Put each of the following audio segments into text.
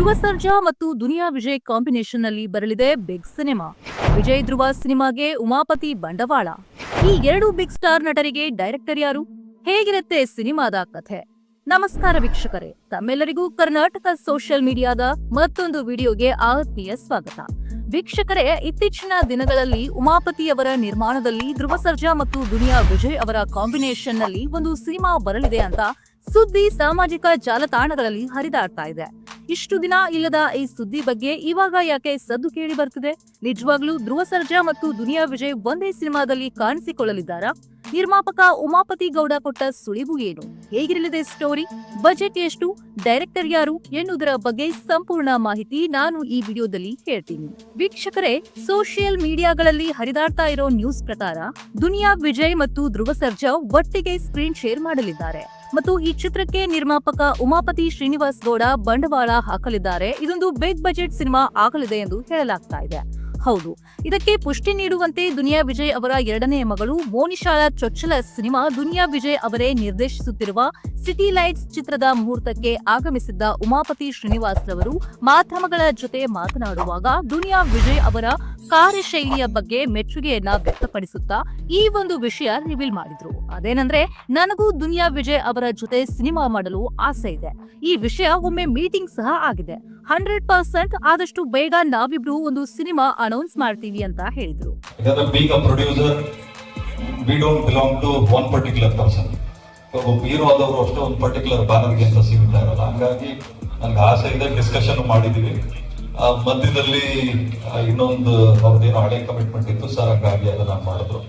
ಧ್ರುವ ಸರ್ಜಾ ಮತ್ತು ದುನಿಯಾ ವಿಜಯ್ ಕಾಂಬಿನೇಷನ್ನಲ್ಲಿ ಬರಲಿದೆ big cinema. Vijay ಧ್ರುವ ಸಿನಿಮಾಗೆ ಉಮಾಪತಿ ಬಂಡವಾಳ. ಈ ಎರಡು ಬಿಗ್ ಸ್ಟಾರ್ ನಟರಿಗೆ ಡೈರೆಕ್ಟರ್ ಯಾರು? ಹೇಗಿರುತ್ತೆ ಸಿನಿಮಾದ ಕಥೆ? ನಮಸ್ಕಾರ ವೀಕ್ಷಕರೇ. ತಮ್ಮೆಲ್ಲರಿಗೂ ಕರ್ನಾಟಕ ಸೋಷಿಯಲ್ ಮೀಡಿಯಾದ ಮತ್ತೊಂದು ವಿಡಿಯೋಗೆ ಆತ್ಮೀಯ ಸ್ವಾಗತ. ವೀಕ್ಷಕರೇ, ಇತ್ತೀಚಿನ ದಿನಗಳಲ್ಲಿ ಉಮಾಪತಿಯವರ ನಿರ್ಮಾಣದಲ್ಲಿ ಧ್ರುವ ಸರ್ಜಾ ಮತ್ತು ದುನಿಯಾ ವಿಜಯ್ ಅವರ ಕಾಂಬಿನೇಷನ್ನಲ್ಲಿ ಒಂದು ಸಿನಿಮಾ ಬರಲಿದೆ ಅಂತ ಸುದ್ದಿ ಸಾಮಾಜಿಕ ಜಾಲತಾಣಗಳಲ್ಲಿ ಹರಿದಾಡ್ತಾ ಇದೆ. ಇಷ್ಟು ದಿನ ಇಲ್ಲದ ಈ ಸುದ್ದಿ ಬಗ್ಗೆ ಇವಾಗ ಯಾಕೆ ಸದ್ದು ಕೇಳಿ ಬರ್ತಿದೆ ನಿಜವಾಗ್ಲೂ ಧ್ರುವ ಸರ್ಜಾ ಮತ್ತು ದುನಿಯಾ ವಿಜಯ್ ಒಂದೇ ಸಿನಿಮಾದಲ್ಲಿ ಕಾಣಿಸಿಕೊಳ್ಳಲಿದ್ದಾರಾ? ನಿರ್ಮಾಪಕ ಉಮಾಪತಿ ಗೌಡ ಕೊಟ್ಟ ಸುಳಿವು ಏನು? ಹೇಗಿರಲಿದೆ ಸ್ಟೋರಿ ಬಜೆಟ್ ಎಷ್ಟು? ಡೈರೆಕ್ಟರ್ ಯಾರು? ಎನ್ನುವುದರ ಬಗ್ಗೆ ಸಂಪೂರ್ಣ ಮಾಹಿತಿ ನಾನು ಈ ವಿಡಿಯೋದಲ್ಲಿ ಹೇಳ್ತೀನಿ. ವೀಕ್ಷಕರೇ ಸೋಷಿಯಲ್ ಮೀಡಿಯಾಗಳಲ್ಲಿ ಹರಿದಾಡ್ತಾ ಇರೋ ನ್ಯೂಸ್ ಪ್ರಕಾರ, ದುನಿಯಾ ವಿಜಯ್ ಮತ್ತು ಧ್ರುವ ಸರ್ಜಾ ಒಟ್ಟಿಗೆ ಸ್ಕ್ರೀನ್ ಶೇರ್ ಮಾಡಲಿದ್ದಾರೆ. ಮತ್ತು ಈ ಚಿತ್ರಕ್ಕೆ ನಿರ್ಮಾಪಕ ಉಮಾಪತಿ ಶ್ರೀನಿವಾಸ್ ಗೌಡ ಬಂಡವಾಳ ಹಾಕಲಿದ್ದಾರೆ. ಇದೊಂದು ಬಿಗ್ ಬಜೆಟ್ ಸಿನಿಮಾ ಆಗಲಿದೆ ಎಂದು ಹೇಳಲಾಗ್ತಾ ಇದೆ. ಹೌದು, ಇದಕ್ಕೆ ಪುಷ್ಟಿ ನೀಡುವಂತೆ ದುನಿಯಾ ವಿಜಯ್ ಅವರ ಎರಡನೇ ಮಗಳು ಮೋನಿಶಾಳ ಚೊಚ್ಚಲ ಸಿನಿಮಾ ದುನಿಯಾ ವಿಜಯ್ ಅವರೇ ನಿರ್ದೇಶಿಸುತ್ತಿರುವ ಸಿಟಿ ಲೈಟ್ಸ್ ಚಿತ್ರದ ಮುಹೂರ್ತಕ್ಕೆ ಆಗಮಿಸಿದ್ದ ಉಮಾಪತಿ ಶ್ರೀನಿವಾಸ್ ರವರು ಮಾಧ್ಯಮಗಳ ಜೊತೆ ಮಾತನಾಡುವಾಗ ದುನಿಯಾ ವಿಜಯ್ ಅವರ ಕಾರ್ಯಶೈಲಿಯ ಬಗ್ಗೆ ಮೆಚ್ಚುಗೆಯನ್ನ ವ್ಯಕ್ತಪಡಿಸುತ್ತಾ ಈ ಒಂದು ವಿಷಯ ರಿವೀಲ್ ಮಾಡಿದ್ರು. ಅದೇನಂದ್ರೆ, ನನಗೂ ದುನಿಯಾ ವಿಜಯ್ ಅವರ ಜೊತೆ ಸಿನಿಮಾ ಮಾಡಲು ಆಸೆ ಇದೆ. ಈ ವಿಷಯ ಒಮ್ಮೆ ಮೀಟಿಂಗ್ ಸಹ ಆಗಿದೆ. ಹಂಡ್ರೆಡ್ ಪರ್ಸೆಂಟ್ ಆದಷ್ಟು ಬೇಗ ನಾವಿಬ್ರು ಒಂದು ಸಿನಿಮಾ ಅನೌನ್ಸ್ ಮಾಡ್ತೀವಿ ಅಂತ ಹೇಳಿದ್ರು. ಒಬ್ಬ ಹೀರೋ ಆದವರು ಅಷ್ಟೇ ಒಂದು ಪರ್ಟಿಕ್ಯುಲರ್ ಬ್ಯಾನರ್ಗೆ ಅಂತ ಸೀಮಿತ ಇರೋಲ್ಲ. ಹಂಗಾಗಿ ನನ್ಗೆ ಆಸೆ ಇದೆ ಡಿಸ್ಕಷನ್ ಮಾಡಿದೀವಿ. ಮಧ್ಯದಲ್ಲಿ ಇನ್ನೊಂದು ಅವ್ರದ್ದೇನೋ ಹಳೆ ಕಮಿಟ್ಮೆಂಟ್ ಇತ್ತು, ಸರ್, ಹಂಗಾಗಿ ಅದನ್ನ ಮಾಡಿದ್ರು.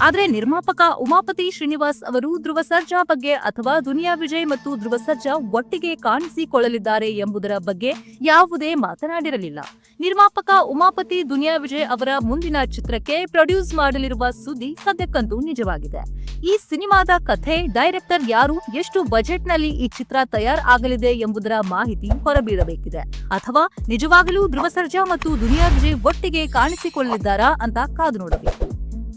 ಆದ್ರೆ ನಿರ್ಮಾಪಕ ಉಮಾಪತಿ ಶ್ರೀನಿವಾಸ್ ಅವರು ಧ್ರುವ ಸರ್ಜಾ ಬಗ್ಗೆ ಅಥವಾ ದುನಿಯಾ ವಿಜಯ್ ಮತ್ತು ಧ್ರುವ ಸರ್ಜಾ ಒಟ್ಟಿಗೆ ಕಾಣಿಸಿಕೊಳ್ಳಲಿದ್ದಾರೆ ಎಂಬುದರ ಬಗ್ಗೆ ಯಾವುದೇ ಮಾತನಾಡಿರಲಿಲ್ಲ. ನಿರ್ಮಾಪಕ ಉಮಾಪತಿ ದುನಿಯಾ ವಿಜಯ್ ಅವರ ಮುಂದಿನ ಚಿತ್ರಕ್ಕೆ ಪ್ರೊಡ್ಯೂಸ್ ಮಾಡಲಿರುವ ಸುದ್ದಿ ಸದ್ಯಕ್ಕಂತೂ ನಿಜವಾಗಿದೆ. ಈ ಸಿನಿಮಾದ ಕಥೆ, ಡೈರೆಕ್ಟರ್ ಯಾರು, ಎಷ್ಟು ಬಜೆಟ್ನಲ್ಲಿ ಈ ಚಿತ್ರ ತಯಾರಾಗಲಿದೆ ಎಂಬುದರ ಮಾಹಿತಿ ಹೊರಬೀಳಬೇಕಿದೆ. ಅಥವಾ ನಿಜವಾಗಲೂ ಧ್ರುವ ಸರ್ಜಾ ಮತ್ತು ದುನಿಯಾ ವಿಜಯ್ ಒಟ್ಟಿಗೆ ಕಾಣಿಸಿಕೊಳ್ಳಲಿದ್ದಾರಾ ಅಂತ ಕಾದು ನೋಡಬೇಕು.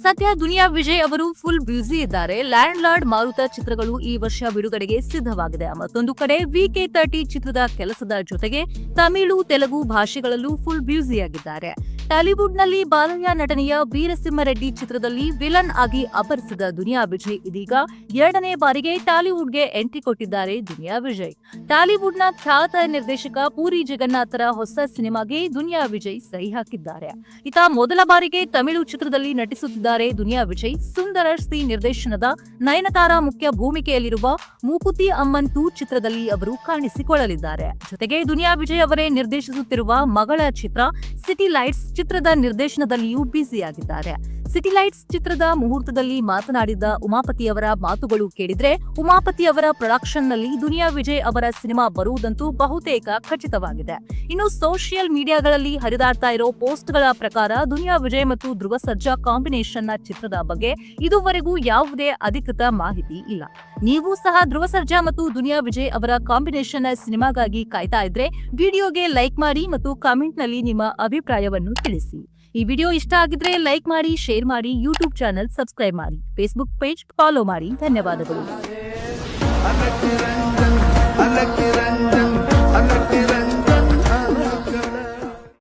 ಸದ್ಯ ದುನಿಯಾ ವಿಜಯ್ ಅವರು ಫುಲ್ ಬ್ಯುಸಿ ಇದ್ದಾರೆ. ಲ್ಯಾಂಡ್ ಲಾರ್ಡ್ ಮಾರುತ ಚಿತ್ರಗಳು ಈ ವರ್ಷ ಬಿಡುಗಡೆಗೆ ಸಿದ್ಧವಾಗಿದೆ. ಮತ್ತೊಂದು ಕಡೆ ವಿಕೆ ತರ್ಟಿ ಚಿತ್ರದ ಕೆಲಸದ ಜೊತೆಗೆ ತಮಿಳು, ತೆಲುಗು ಭಾಷೆಗಳಲ್ಲೂ ಫುಲ್ ಬ್ಯುಸಿಯಾಗಿದ್ದಾರೆ ಟಾಲಿವುಡ್ನಲ್ಲಿ ಬಾಲಯ್ಯ ನಟನೆಯ ವೀರಸಿಂಹರೆಡ್ಡಿ ಚಿತ್ರದಲ್ಲಿ ವಿಲನ್ ಆಗಿ ಅಪರಿಸಿದ ದುನಿಯಾ ವಿಜಯ್. ಇದೀಗ ಎರಡನೇ ಬಾರಿಗೆ ಟಾಲಿವುಡ್ಗೆ ಎಂಟ್ರಿ ಕೊಟ್ಟಿದ್ದಾರೆ ದುನಿಯಾ ವಿಜಯ್. ಟಾಲಿವುಡ್ನ ಖ್ಯಾತ ನಿರ್ದೇಶಕ ಪೂರಿ ಜಗನ್ನಾಥರ ಹೊಸ ಸಿನಿಮಾಗೆ ದುನಿಯಾ ವಿಜಯ್ ಸಹಿ ಹಾಕಿದ್ದಾರೆ. ಈತ ಮೊದಲ ಬಾರಿಗೆ ತಮಿಳು ಚಿತ್ರದಲ್ಲಿ ನಟಿಸುತ್ತಿದ್ದಾರೆ ದುನಿಯಾ ವಿಜಯ್. ಸುಂದರ ಸಿ ನಿರ್ದೇಶನದ ನಯನತಾರ ಮುಖ್ಯ ಭೂಮಿಕೆಯಲ್ಲಿರುವ ಮೂಕುತಿ ಅಮ್ಮನ್ ಟೂ ಚಿತ್ರದಲ್ಲಿ ಅವರು ಕಾಣಿಸಿಕೊಳ್ಳಲಿದ್ದಾರೆ. ಜೊತೆಗೆ ದುನಿಯಾ ವಿಜಯ್ ಅವರೇ ನಿರ್ದೇಶಿಸುತ್ತಿರುವ ಮಗಳ ಚಿತ್ರ ಸಿಟಿ ಲೈಟ್ಸ್ ಚಿತ್ರದ ನಿರ್ದೇಶನದಲ್ಲಿಯೂ ಬ್ಯುಸಿಯಾಗಿದ್ದಾರೆ. ಸಿಟಿ ಲೈಟ್ಸ್ ಚಿತ್ರದ ಮುಹೂರ್ತದಲ್ಲಿ ಮಾತನಾಡಿದ ಉಮಾಪತಿ ಅವರ ಮಾತುಗಳು ಕೇಳಿದ್ರೆ ಪ್ರೊಡಕ್ಷನ್ನಲ್ಲಿ ದುನಿಯಾ ವಿಜಯ್ ಅವರ ಸಿನಿಮಾ ಬರುವುದಂತೂ ಬಹುತೇಕ ಖಚಿತವಾಗಿದೆ. ಇನ್ನು ಸೋಷಿಯಲ್ ಮೀಡಿಯಾಗಳಲ್ಲಿ ಹರಿದಾಡ್ತಾ ಇರೋ ಪೋಸ್ಟ್ಗಳ ಪ್ರಕಾರ ದುನಿಯಾ ವಿಜಯ್ ಮತ್ತು ಧ್ರುವ ಸರ್ಜಾ ಕಾಂಬಿನೇಷನ್ನ ಚಿತ್ರದ ಬಗ್ಗೆ ಇದುವರೆಗೂ ಯಾವುದೇ ಅಧಿಕೃತ ಮಾಹಿತಿ ಇಲ್ಲ. ನೀವು ಸಹ ಧ್ರುವ ಸರ್ಜಾ ಮತ್ತು ದುನಿಯಾ ವಿಜಯ್ ಅವರ ಕಾಂಬಿನೇಷನ್ ಸಿನಿಮಾಗಾಗಿ ಕಾಯ್ತಾ ಇದ್ರೆ, ವಿಡಿಯೋಗೆ ಲೈಕ್ ಮಾಡಿ ಮತ್ತು ಕಾಮೆಂಟ್ನಲ್ಲಿ ನಿಮ್ಮ ಅಭಿಪ್ರಾಯವನ್ನು ತಿಳಿಸಿ. ಈ ವಿಡಿಯೋ ಇಷ್ಟ ಆಗಿದ್ರೆ ಲೈಕ್ ಮಾಡಿ, ಶೇರ್ ಮಾಡಿ, ಯೂಟ್ಯೂಬ್ ಚಾನೆಲ್ ಸಬ್ಸ್ಕ್ರೈಬ್ ಮಾಡಿ, ಫೇಸ್ಬುಕ್ ಪೇಜ್ ಫಾಲೋ ಮಾಡಿ. ಧನ್ಯವಾದಗಳು.